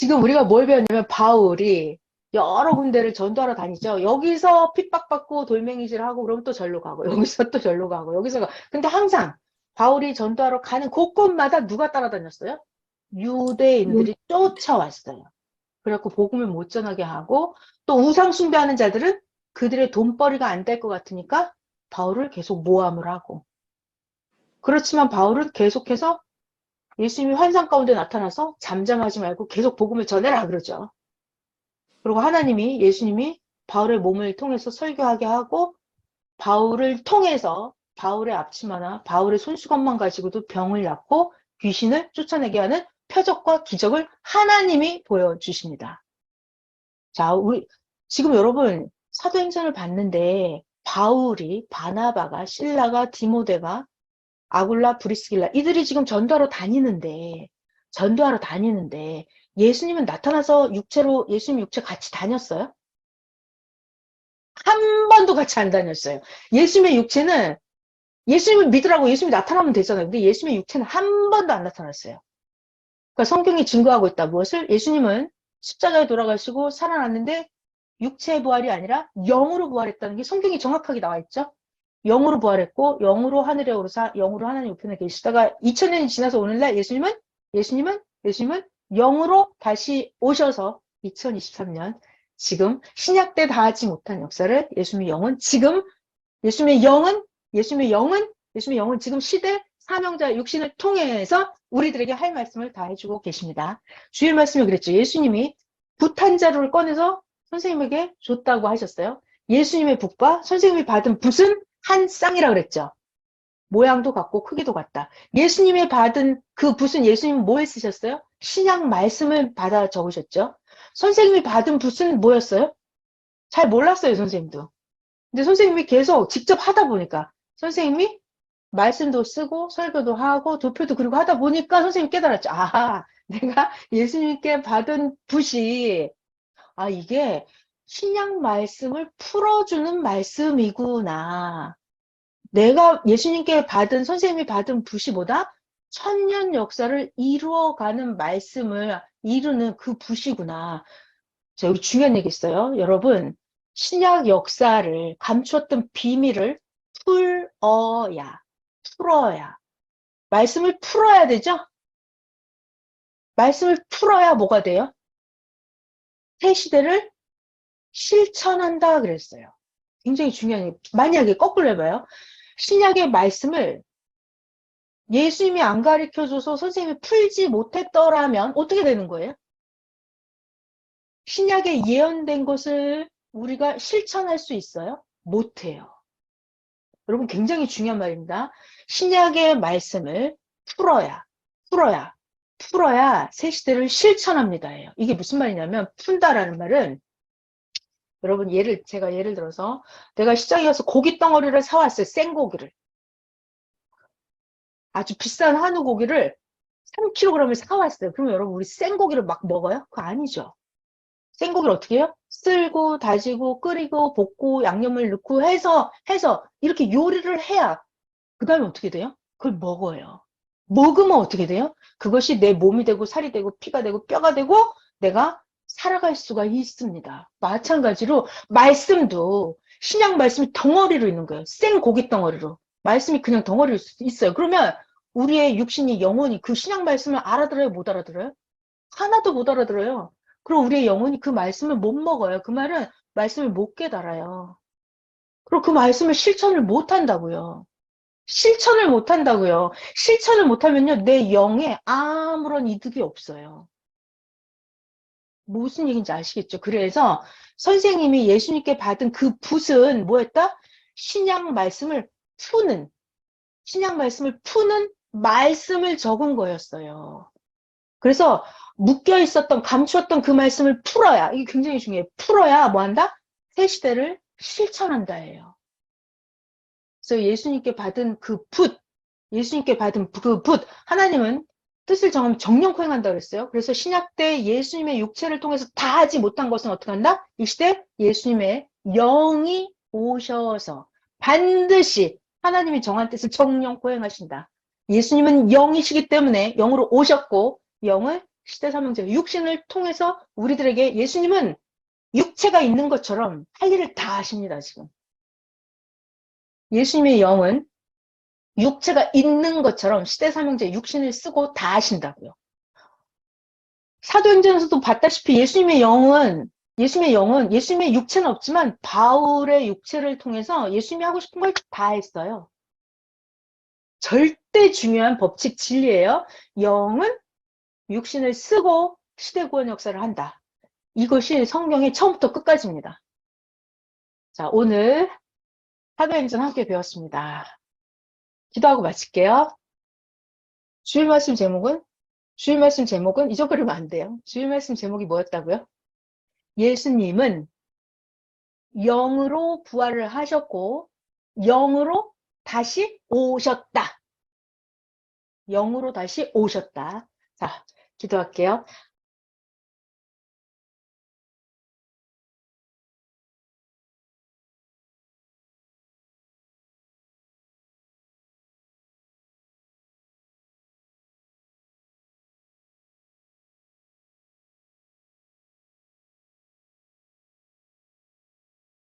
지금 우리가 뭘 배웠냐면 바울이 여러 군데를 전도하러 다니죠. 여기서 핍박받고 돌멩이질하고 그럼 또 절로 가고 여기서 또 절로 가고 여기서 가. 근데 항상 바울이 전도하러 가는 곳곳마다 누가 따라다녔어요? 유대인들이 쫓아왔어요. 그래갖고 복음을 못 전하게 하고 또 우상 숭배하는 자들은 그들의 돈벌이가 안 될 것 같으니까 바울을 계속 모함을 하고 그렇지만 바울은 계속해서 예수님이 환상 가운데 나타나서 잠잠하지 말고 계속 복음을 전해라 그러죠. 그리고 하나님이 예수님이 바울의 몸을 통해서 설교하게 하고 바울을 통해서 바울의 앞치마나 바울의 손수건만 가지고도 병을 낫고 귀신을 쫓아내게 하는 표적과 기적을 하나님이 보여주십니다. 자, 우리 지금 여러분 사도행전을 봤는데 바울이 바나바가 신라가 디모데가 아굴라 브리스길라 이들이 지금 전도하러 다니는데 전도하러 다니는데 예수님은 나타나서 육체로 예수님 육체 같이 다녔어요? 한 번도 같이 안 다녔어요. 예수님의 육체는 예수님을 믿으라고 예수님이 나타나면 되잖아요. 근데 예수님의 육체는 한 번도 안 나타났어요. 그러니까 성경이 증거하고 있다. 무엇을? 예수님은 십자가에 돌아가시고 살아났는데 육체의 부활이 아니라 영으로 부활했다는 게 성경이 정확하게 나와 있죠. 영으로 부활했고 영으로 하늘에 오르사 영으로 하나님 우편에 계시다가 2000년이 지나서 오늘날 예수님은 예수님은 예수님은 영으로 다시 오셔서 2023년 지금 신약 때 다 하지 못한 역사를 예수님의 영은 지금 예수님의 영은 예수님의 영은 예수님의 영은 지금 시대 사명자 육신을 통해서 우리들에게 할 말씀을 다 해주고 계십니다. 주일 말씀에 그랬죠. 예수님이 붓한 자루를 꺼내서 선생님에게 줬다고 하셨어요. 예수님의 붓과 선생님이 받은 붓은 한 쌍이라 그랬죠. 모양도 같고 크기도 같다. 예수님이 받은 그 붓은 예수님 뭐에 쓰셨어요? 신약 말씀을 받아 적으셨죠. 선생님이 받은 붓은 뭐였어요? 잘 몰랐어요, 선생님도. 근데 선생님이 계속 직접 하다 보니까 선생님이 말씀도 쓰고 설교도 하고 도표도 그리고 하다 보니까 선생님이 깨달았죠. 아, 내가 예수님께 받은 붓이 아, 이게 신약 말씀을 풀어주는 말씀이구나. 내가 예수님께 받은, 선생님이 받은 뭐다? 천년 역사를 이루어가는 말씀을 이루는 그 붓이구나. 자, 여기 중요한 얘기 있어요. 여러분, 신약 역사를 감추었던 비밀을 풀어야, 풀어야. 말씀을 풀어야 되죠? 말씀을 풀어야 뭐가 돼요? 새 시대를 실천한다 그랬어요. 굉장히 중요한. 만약에 거꾸로 해봐요. 신약의 말씀을 예수님이 안 가르쳐줘서 선생님이 풀지 못했더라면 어떻게 되는 거예요? 신약에 예언된 것을 우리가 실천할 수 있어요? 못해요. 여러분 굉장히 중요한 말입니다. 신약의 말씀을 풀어야, 풀어야, 풀어야 새 시대를 실천합니다 예요. 이게 무슨 말이냐면 푼다라는 말은 여러분 예를 제가 예를 들어서 내가 시장에 가서 고기 덩어리를 사왔어요. 생고기를. 아주 비싼 한우 고기를 3kg을 사왔어요. 그러면 여러분 우리 생고기를 막 먹어요? 그거 아니죠. 생고기를 어떻게 해요? 쓸고 다지고 끓이고 볶고 양념을 넣고 해서 해서 이렇게 요리를 해야 그 다음에 어떻게 돼요? 그걸 먹어요. 먹으면 어떻게 돼요? 그것이 내 몸이 되고 살이 되고 피가 되고 뼈가 되고 내가 살아갈 수가 있습니다. 마찬가지로 말씀도 신약 말씀이 덩어리로 있는 거예요. 생 고기 덩어리로. 말씀이 그냥 덩어리로 있어요. 그러면 우리의 육신이 영혼이 그 신약 말씀을 알아들어요? 못 알아들어요? 하나도 못 알아들어요. 그리고 우리의 영혼이 그 말씀을 못 먹어요. 그 말은 말씀을 못 깨달아요. 그리고 그 말씀을 실천을 못 한다고요. 실천을 못 한다고요. 실천을 못 하면요, 내 영에 아무런 이득이 없어요. 무슨 얘기인지 아시겠죠? 그래서 선생님이 예수님께 받은 그 붓은 뭐였다? 신약 말씀을 푸는, 신약 말씀을 푸는 말씀을 적은 거였어요. 그래서 묶여 있었던, 감추었던 그 말씀을 풀어야, 이게 굉장히 중요해요. 풀어야 뭐 한다? 새 시대를 실천한다예요. 그래서 예수님께 받은 그 붓, 예수님께 받은 그 붓, 하나님은 뜻을 정하면 정령코 행한다 그랬어요. 그래서 신약 때 예수님의 육체를 통해서 다 하지 못한 것은 어떻게 한다? 이 시대 예수님의 영이 오셔서 반드시 하나님이 정한 뜻을 정령코 행하신다. 예수님은 영이시기 때문에 영으로 오셨고 영을 시대 삼형제 육신을 통해서 우리들에게 예수님은 육체가 있는 것처럼 할 일을 다 하십니다, 지금. 예수님의 영은 육체가 있는 것처럼 시대 삼형제 육신을 쓰고 다 하신다고요. 사도행전에서도 봤다시피 예수님의 영은 예수님의 영은 예수님의 육체는 없지만 바울의 육체를 통해서 예수님이 하고 싶은 걸 다 했어요. 절대 중요한 법칙 진리예요. 영은 육신을 쓰고 시대 구원 역사를 한다. 이것이 성경의 처음부터 끝까지입니다. 자, 오늘 사도행전 함께 배웠습니다. 기도하고 마칠게요. 주일 말씀 제목은 주일 말씀 제목은 잊어버리면 안 돼요. 주일 말씀 제목이 뭐였다고요? 예수님은 영으로 부활을 하셨고 영으로 다시 오셨다. 영으로 다시 오셨다. 자, 기도할게요.